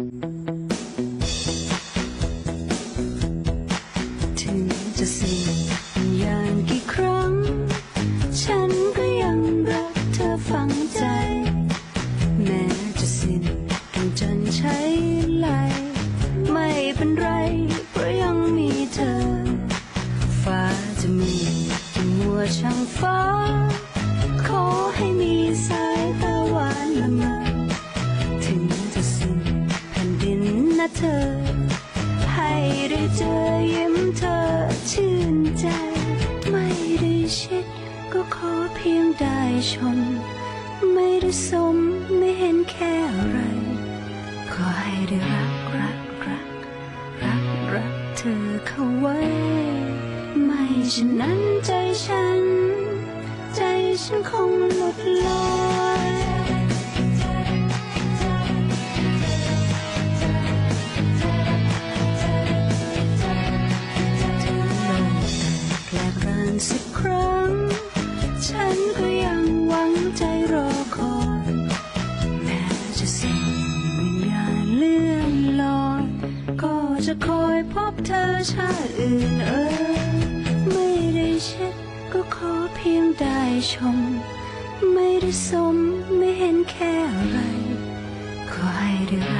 ถึงจะสิ้นวิญญาณกี่ครั้ง ฉันก็ยังรักเธอฝังใจ แม้จะสิ้นกันจนใช้ไหลไม่เป็นไร เพราะยังมีเธอ ฟ้าจะมีจะมัวช่างฟ้า เธอ ให้ได้เจอยิ้มเธอชื่นใจ ไม่ได้ชิดก็ขอเพียงได้ชม ไม่ได้สมไม่เห็นแค่อะไร ขอให้ได้รักรักรัก รักรักเธอเข้าไว้ ไม่ฉะนั้นใจฉัน ใจฉันคงหลุดลอย สักครั้ง ฉันก็ยังหวังใจรอคอยแม้จะสิ้นวิญญาณเลื่อนลอยก็จะคอยพบเธอชาติอื่นเอ่ยไม่ได้เช็ดก็ขอเพียงได้ชม ไม่ได้สมไม่เห็นแค่อะไรขอให้ได้รักรัก